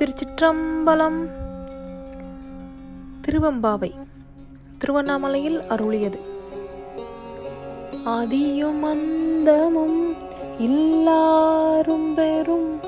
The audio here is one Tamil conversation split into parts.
திருச்சிற்றம்பலம். திருவம்பாவை திருவண்ணாமலையில் அருளியது. அதியும் அந்தமும் இல்லாரும் பெரும்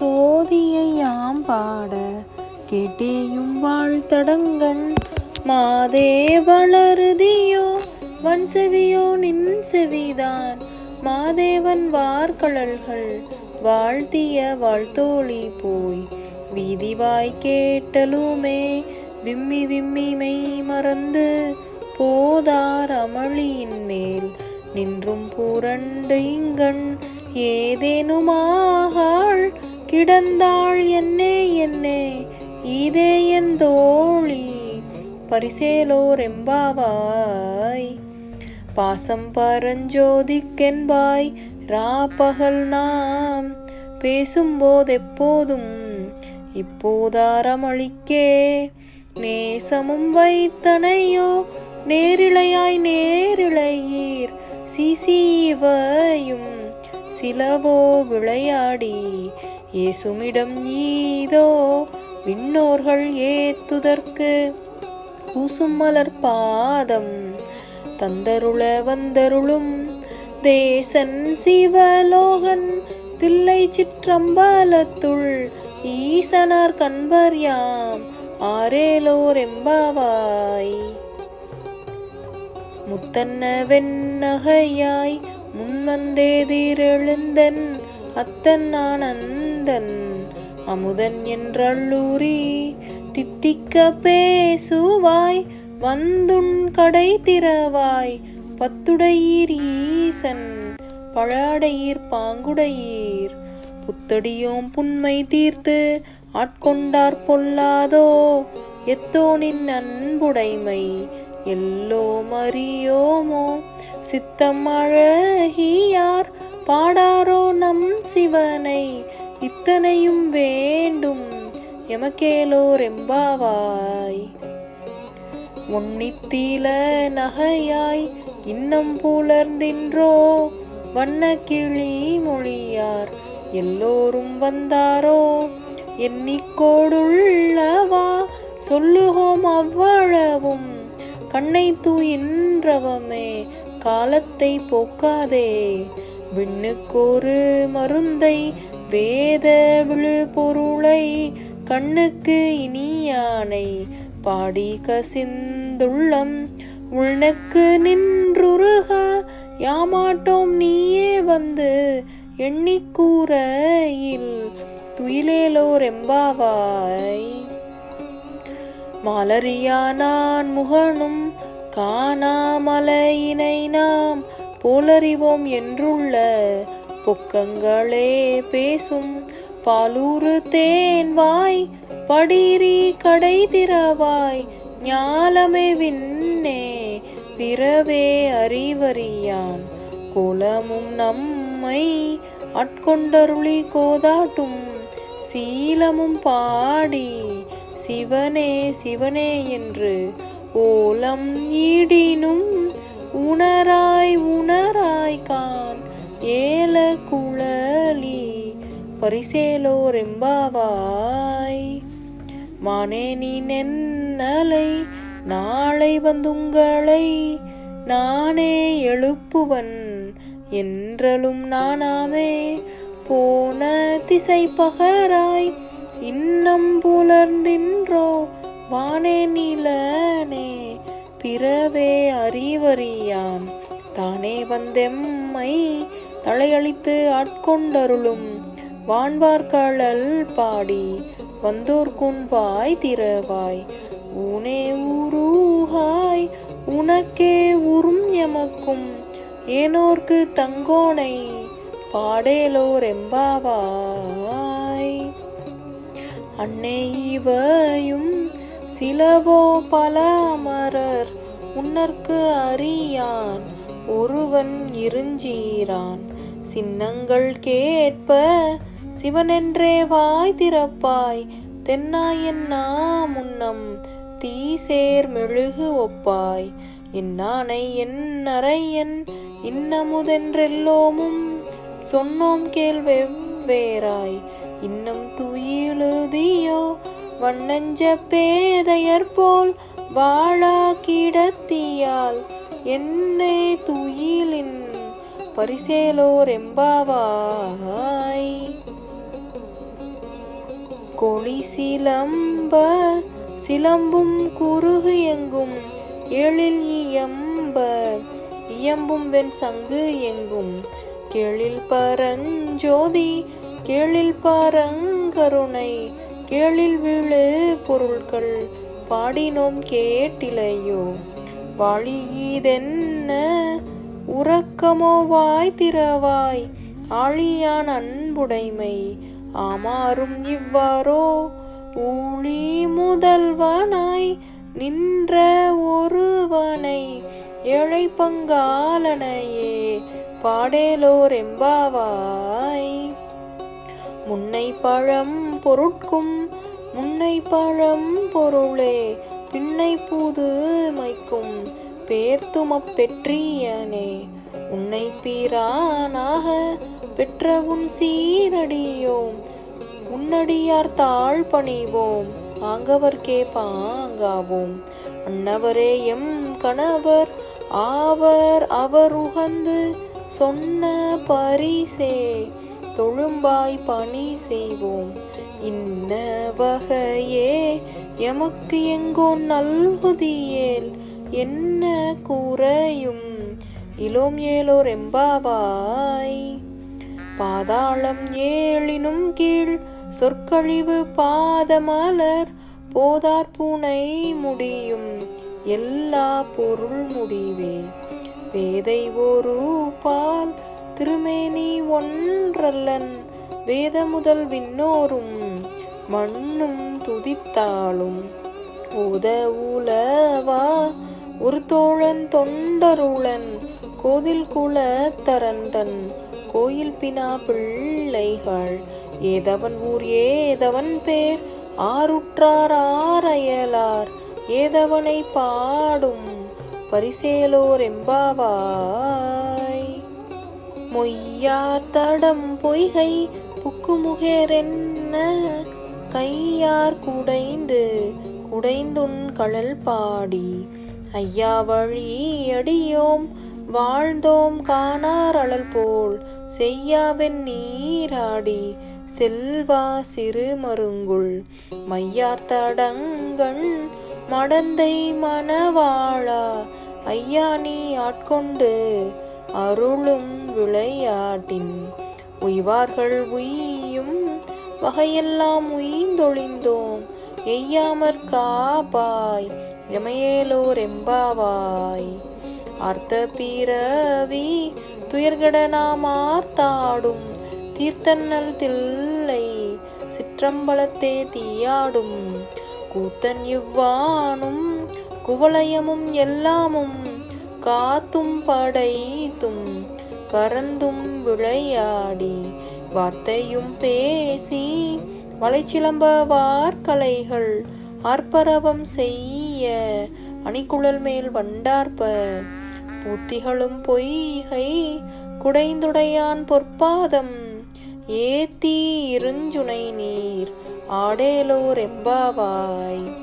சோதியையாம் பாட கேட்டேயும் வாழ்த்தடங்கண் மாதே வளருதியோ வன் செவியோ நின் செவிதான் மாதேவன் வார்கழல்கள் வாழ்த்திய வாழ்த்தோழி போய் வீதிவாய் கேட்டலுமே. விம்மி விம்மி மெய் மறந்து போதார் அமளியின் மேல் நின்றும் பூரண்டு இங்கண். ஏதேனுமாகாள் கிடந்தாள் என்னே என்னே. இதே என் தோழி பரிசேலோர் எம்பாவாய் பாசம் பரஞ்சோதிக்கென்பாய் ராப்பகல் நாம் பேசும்போதெப்போதும் இப்போதாரமளிக்கே. நேசமும் வைத்தனையோ நேரிழையாய் நேரிழையீர். சிசிவையும் சிலவோ விளையாடி. இயேசுமிடம் ஈதோ விண்ணோர்கள் ஏத்துதற்கு. பூசும் மலர் பாதம் தந்தருள வந்தருளும். தேசன் சிவலோகன் தில்லை சிற்றம்பலத்துள் ஈசனார் கண்பர் யாம் ஆரேலோர் எம்பாவாய். முத்தன்ன வெண்ணகையாய் முன்வந்தேதிரெழுந்தன் அத்தன் ஆனந்தன் அமுதன் என்றள்ளூரி தித்திக்க பேசுவாய் வந்துண் கடை திறவாய் பத்துடையீர் ஈசன் பழாடையீர் பாங்குடையீர். புத்தடியோம் புன்மை தீர்த்து ஆட்கொண்டார் பொல்லாதோ? எத்தோனின் அன்புடைமை? எல்லோம் அறியோமோ? சித்தம் அழகியார் பாடாரோ நம் சிவனை? இத்தனையும் வேண்டும் எமக்கேலோர் எம்பாவாய். உன்னித்தீல நகையாய் இன்னம் புலர்ந்தின்றோ? வண்ண கிளி மொழியார் எல்லோரும் வந்தாரோ? எண்ணிக்கோடுள்ளவா? சொல்லுகோம் அவ்வளவும். கண்ணை தூயின்றவமே காலத்தை போக்காதே. விண்ணுக்கோரு மருந்தை வேத விழு பொருளை கண்ணுக்கு இனியானை பாடி கசிந்துள்ளம். உள்நக்கு நின்றுருக யாமாட்டோம் நீயே வந்து எண்ணிக்கூரையில் துயிலேலோர் எம்பாவாய் மாலரியா நான் முகனும் காணாமலையினை நாம் போலறிவோம் என்றுள்ள பொக்கங்களே பேசும் பாலூறு தேன் வாய் படிரி கடை திறவாய் ஞாலமே விண்ணே பிறவே அறிவறியான் நம் நம்மை ஆட்கொண்டருளி கோதாட்டும் சீலமும் பாடி சிவனே சிவனே என்று ஓலம் ஈடினும் உணராய் உணராய் கான் ஏல குழலி பரிசேலோ ரெம்பாவாய் மானே நீ நென்னலை நாளை வந்துங்களை நானே எழுப்புவன். என்றலும் நானாமே போன திசை பகராய் இன்னம் புலர்ந்தின்றோ வானே நிலனே பிறவே அறிவறியான் தானே வந்தெம்மை தலையளித்து ஆட்கொண்டருளும் வான்வார்கழல் பாடி வந்தோர்குன் வாய் திறவாய். ஊனே உருகாய் உனக்கே உறும் எமக்கும் ஏனோர்க்கு தங்கோனை பாடேலோர் எம்பாவாய் அன்னை இவையும் சிலவோ பல அமரர் உன்னற்கு அறியான். ஒருவன் இருஞ்சீரான். சின்னங்கள் கேட்ப சிவனென்றே வாய் திறப்பாய். தென்னாயன்னா முன்னம் தீசேர் மெழுகு ஒப்பாய். என்னானை என் அறையன் இன்னமுதென்றெல்லோமும் சொன்னோம் கேள் வெவ்வேறாய். இன்னம் துயிலுதியோ வண்ணஞ்ச பேதையர் போல் வாழா கிடத்தியால். என்னை துயிலின் பரிசேலோர் எம்பாவாய். கொழி சிலம்ப சிலம்பும் குறுகு எங்கும் எழில் இயம்ப இயம்பும் வெண் சங்கு எங்கும். கேளில் பரஞ்சோதி கேளில் பரங்கருணை கேளில் விழு பொருள்கள் பாடினோம் கேட்டிலையோ. வாழியதென்ன உறக்கமோ வாய் திறவாய் ஆழியான் அன்புடைமை ஆமாறும் இவ்வாறோ. ஊழி முதல்வனாய் நின்ற ஒருவனை ஏழை பங்காலனையே பாடேலோர் எம்பாவாய் முன்னை பழம் பொருட்கும் முன்னை பழம் பொருளே பின்னை புதுமைக்கும் பேர்த்துமப் பெற்றியனே உன்னை பீரானாக பெற்ற உன் சீரடியோம் உன்னடியார் தாழ் பணிவோம் ஆங்கவர்க்கே பாங்காவோம். அன்னவரே எம் கணவர் ஆவர் அவர் உகந்து சொன்ன பரிசே தொழும்பாய் பணி செய்வோம். இன்ன வகையே எமக்கு எங்கோ நல்குதியேல் என்ன கூறையும்? இளோம் ஏலோர் எம்பாவாய். பாதாளம் ஏழினும் கீழ் சொற்கழிவு பாதமலர் போதார் பூனை முடியும். எல்லா பொருள் முடிவே. வேதை ஒரு பால் திருமேனி ஒன்றல்லன். வேத முதல் விண்ணோரும் மண்ணும் துதித்தாளும் ஓத உலவா ஒரு தோழன் தொண்டருளன். கோதில் குலத்தரந்தன் கோயில் பினா பிள்ளைகள். ஏதவன் ஊர் ஏதவன் பேர் ஆருற்றார் ஆரையலார். ஏதவனை பாடும் பரிசேலோர் எம்பாவாய் மொய்யார் தடம் பொய்கை புக்குமுகேரென்ன கையார் குடைந்து குடைந்துன் கழல் பாடி ஐயா வழி அடியோம் வாழ்ந்தோம் காணார் அழல் போல் செய்யாவென் நீராடி செல்வா சிறு மருங்குள். மையார் தடங்கண் மடந்தை மணவாழா ஐயா நீ ஆட்கொண்டு அருளும் விளையாட்டின் உய்வார்கள் உய்யும் வகையெல்லாம் உயிந்தொழிந்தோம். எய்யாமற் காப்பாய் எமையேலோர் எம்பாவாய். அர்த்த பிறவி துயர்கட நாம் ஆர்த்தாடும் தீர்த்தன்னல் தில்லை சிற்றம்பலத்தே தீயாடும். கூத்தன் இவ்வானும் குவளையமும் எல்லாமும் காத்தும் படைத்தும் கறந்தும் விளையாடி வார்த்தையும் பேசி வலைச்சிலம்ப வார்கலைகள் ஆர்ப்பரவம் செய்ய அணிக்குழல் மேல் வண்டார்ப்ப பூத்திகளும் பொய்கை குடைந்துடையான் பொற்பாதம் ஏத்தி இருஞ்சுனை நீர் ஆடேலோர் எம்பாவாய்.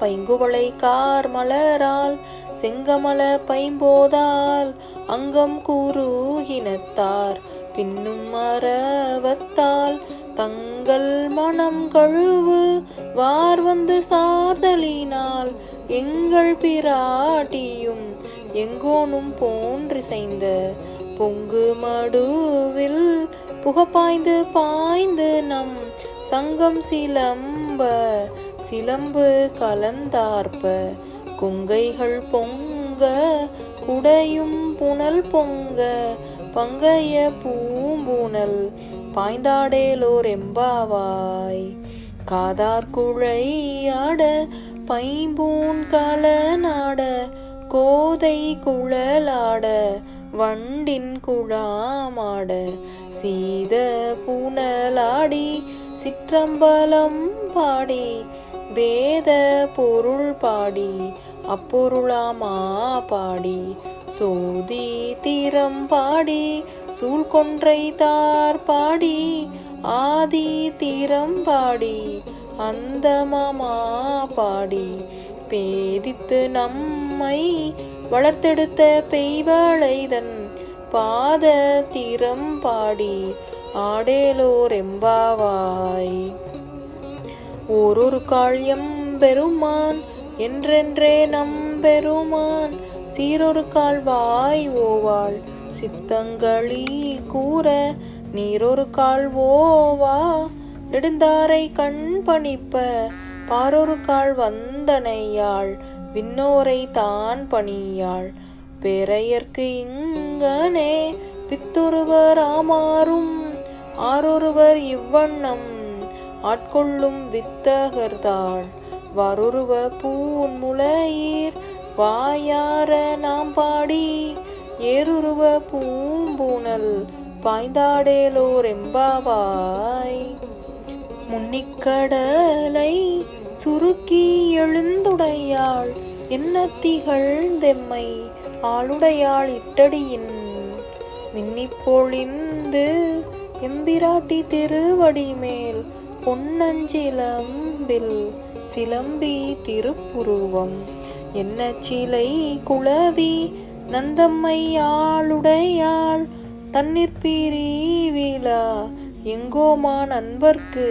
பைங்குவளை கார் மலரால் செங்கமல பைம்போதால் அங்கம் கூறுகினத்தார் பின்னும் மரவத்தால் தங்கள் மனம் கழுவு வார் வந்து சார்தலினால் எங்கள் பிராட்டியும் எங்கோனும் போன்றிசைந்த பொங்கு மடுவில் புகப்பாய்ந்து பாய்ந்து நம் சங்கம் சிலம்ப சிலம்பு கலந்தார்ப்ப. குங்கைகள் பொங்க குடையும் புனல் பொங்க பங்கைய பூம்புணல் பாய்ந்தாடேலோர் எம்பாவாய் காதார் குழையாட பைம்பூன் கலனாட கோதை குழலாட வண்டின் குழாமாட. சீத புனலாடி சிற்றம்பலம் பாடி வேத பொருள் பாடி அப்பொருளாமா பாடி சோதி தீரம் பாடி சூழ்கொன்றை தார் பாடி ஆதி தீரம் பாடி அந்தமமா பாடி பேதித்து நம்மை வளர்த்தெடுத்த பெய்வளைதன் பாத தீரம் பாடி ஆடேலோர் எம்பாவாய் ஓரொரு காழியம் பெருமான் என்றென்றே நம் பெருமான். சீரொரு கால்வாய் ஓவாள் சித்தங்களி கூற நீரொரு கால் ஓவா. நெடுந்தாரை கண் பணிப்ப பாரொரு கால் வந்தனையாள் விண்ணோரை தான் பணியாள். பிறையர்க்கு இங்கனே பித்தொருவர் ஆமாறும் ஆரொருவர் இவ்வண்ணம் ஆட்கொள்ளும் வித்தகர்தாள் வரொருவ பூன் முளையீர் வாயார நாம் பாடி ஏறுருவ பூம்பூனல் பாய்ந்தாடேலோர் எம்பாவாய். முன்னிக்கடலை சுருக்கி எழுந்துடையாள் என்ன திகழ்ந்தெம்மை ஆளுடையாள் இட்டடியின் மின்னிப்பொழிந்து எம்பிராட்டி திருவடி மேல் பொன்னஞ்சிலம்பில் சிலம்பி திருப்புருவம். என்ன சிலை குளவி நந்தம்மை ஆளுடையாள் தண்ணீர் பிரிவிழா எங்கோமா நண்பர்க்கு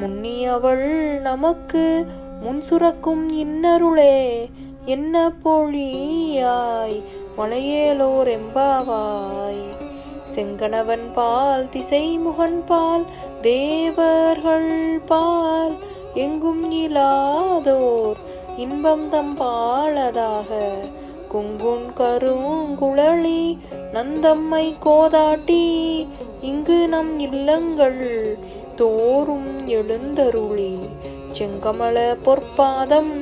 முன்னியவள் நமக்கு முன் சுரக்கும் இன்னருளே. என்ன பொழியாய்? மலையேலோர் எம்பாவாய். செங்கணவன் பால் திசைமுகன் பால் தேவர்கள் பால் எங்கும் இலாதோர் இன்பம் தம் பாலதாக குங்குன் கருங்குழலி நந்தம்மை கோதாட்டி இங்கு நம் இல்லங்கள் தோறும் எழுந்தருளி. செங்கமல பொற்பாதம்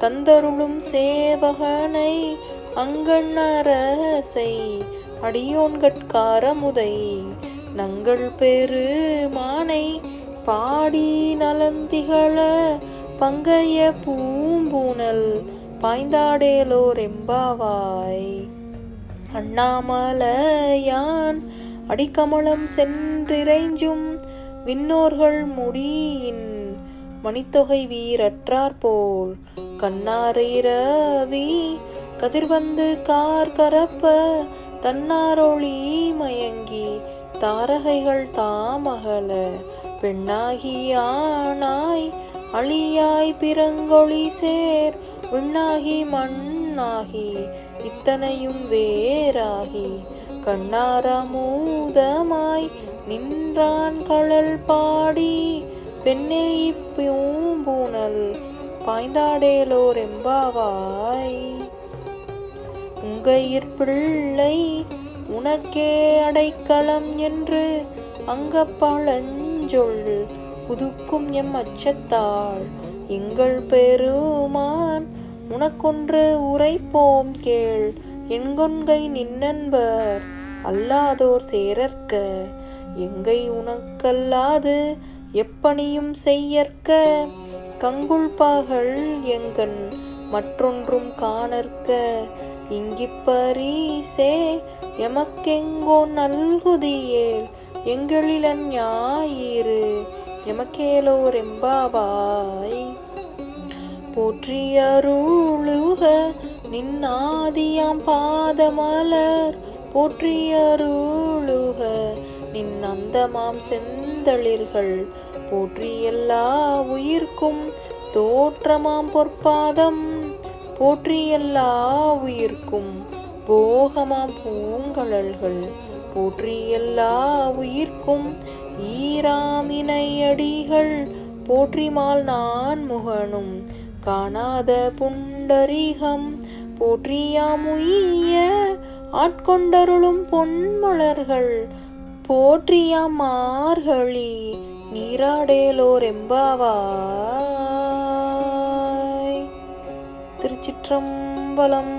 தந்தருளும் சேவகனை அங்கண்ணரசை அடியோன்கட்காரமுதை நங்கள் பெருமானை பாடி நலந்திகள பங்கைய பூம்பூனல் பாய்ந்தாடேலோர் எம்பாவாய். அண்ணாமலையான் அடிக்கமலம் சென்றிறைஞ்சும் விண்ணோர்கள் முடியின் மணித்தொகை வீரற்றார் போல் கண்ணாரிரவி கதிர்வந்து கார் கரப்ப தன்னாரொளி மயங்கி தாரகைகள் தாமகல. பெண்ணாகி ஆனாய் அழியாய் பிறங்கொழி சேர் விண்ணாகி மண்ணாகி இத்தனையும் வேறாகி. கண்ணாரமூதமாய் நின்றான் கழல் பாடி பெண்ணே இப்பூம்பூனல் பாய்ந்தாடேலோர் எம்பாவாய் உங்கையிற் பிள்ளை உனக்கே அடைக்கலம் என்று அங்கப்பழஞ்சொல் புதுக்கும் எம் அச்சத்தாள் எங்கள் பெருமான் உனக்கொன்று உரைப்போம் கேள். என்கொன்கை நின்னன்பர் அல்லாதோர் சேரற்க எங்கை உனக்கல்லாது எப்பணியும் செய்யற்க. கங்குள் பாகள் எங்கன் மற்றொன்றும் காணற்க இங்கிப்பரீசே எமக்கெங்கோ நல்குதியேல் எங்களிலன் ஞாயிறு எமக்கேலோர் எம்பாவாய். போற்றியருளுக நின்னாதியாம் பாதமலர் போற்றியருளுக நின் அந்தமாம் செந்தளிர்கள் போற்றி எல்லா உயிர்க்கும் தோற்றமாம் பொற்பாதம். போற்றி எல்லா உயிர்க்கும் போகமாம் பூங்கழல்கள். போற்றி எல்லா உயிர்க்கும் ஈராமினையடிகள். போற்றிமால் நான் முகனும் காணாத புண்டரீகம். போற்றியாமுய்ய ஆட்கொண்டருளும் பொன்மலர்கள். போற்றியாம் மார்கழி நீராடேலோர் எம்பாவாய் திருச்சிற்றம்பலம்